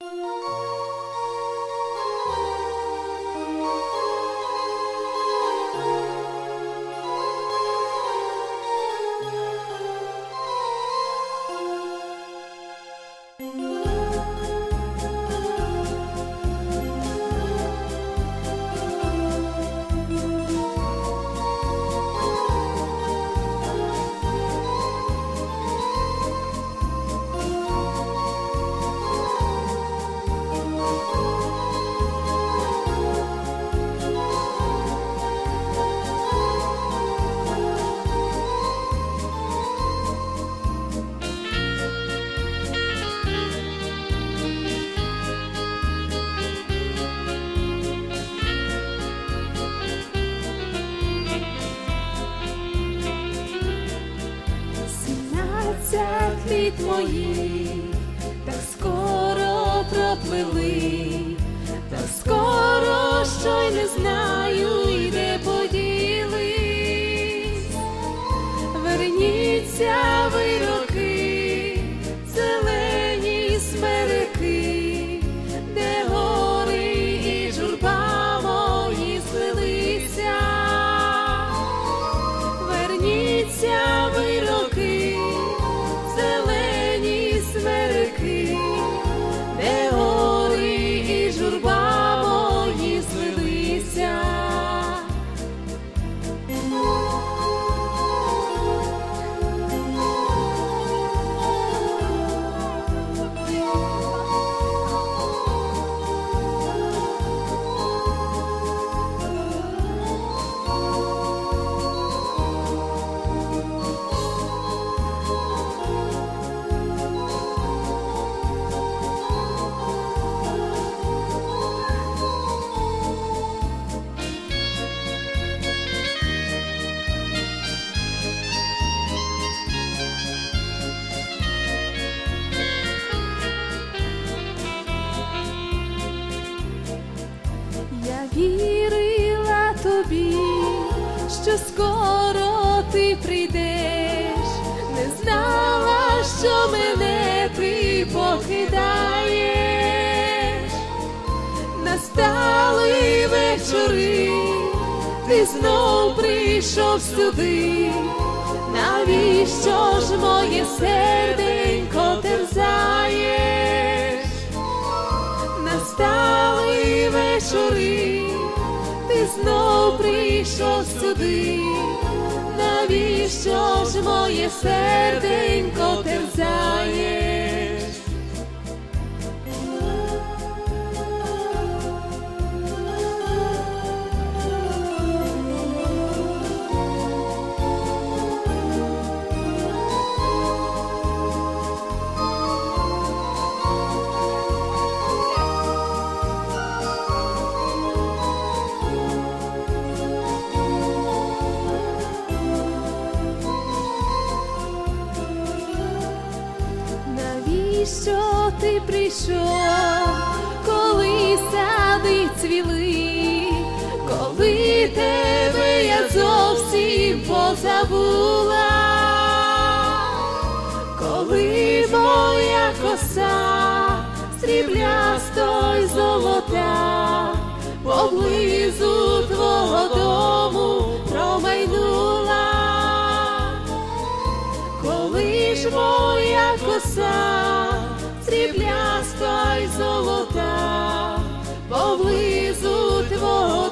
Música літ мої, так скоро пропливли, так скоро, що й не знаю, і де поділись. Верніться що скоро ти прийдеш, не знала, що мене ти покидаєш. Настали вечори, ти знов прийшов сюди. Навіщо ж моє серденько терзаєш? Настали вечори, ти знов прийшов сюди. Навіщо ж моє серденько терзаєш? Навіщо ти прийшов, коли сади цвіли, коли тебе я зовсім позабула, коли моя коса сріблясто й золота поблизу твого дому промайнула. Коли ж моя коса срібляста й золота, поблизу твого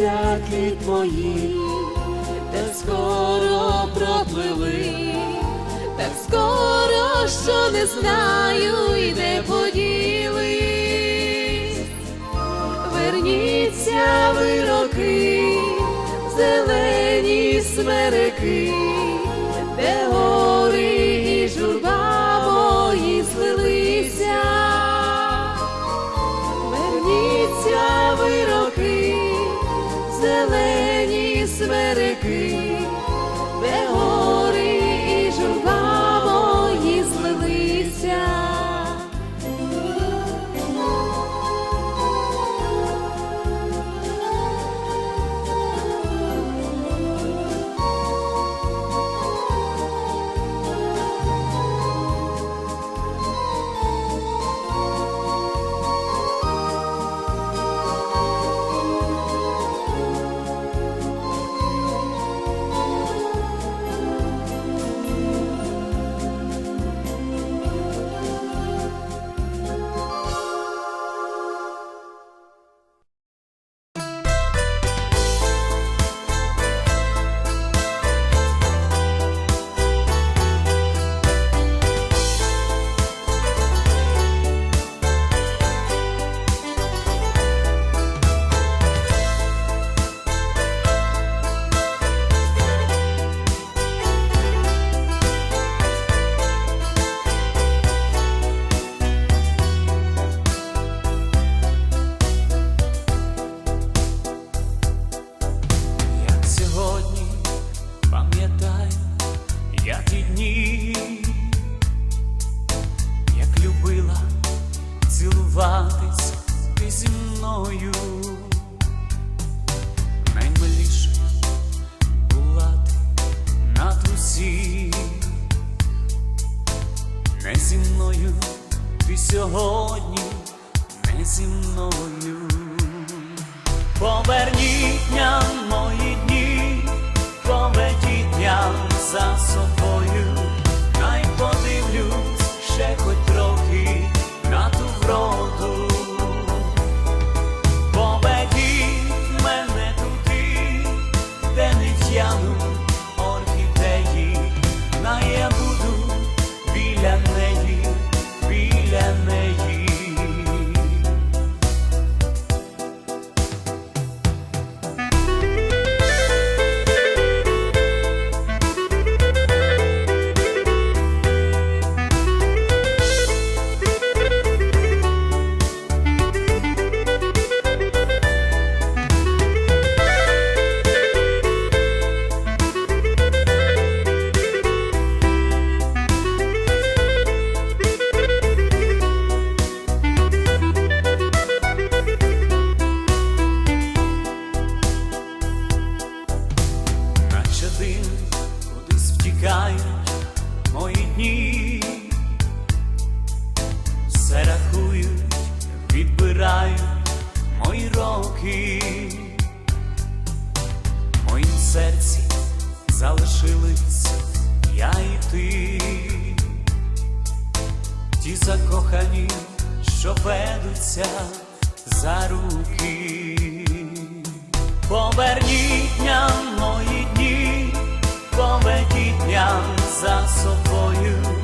Сімнадцять твої, так скоро пропливи, так скоро, що не знаю і не поділись. Верніться ви роки, зелені смерики, Philip. Тікають мої дні, все рахують, відбирають мої роки, в моїм серці залишилися, я і ти, ті закохані, що ведуться за руки, поверніть нам мої. Я за собою.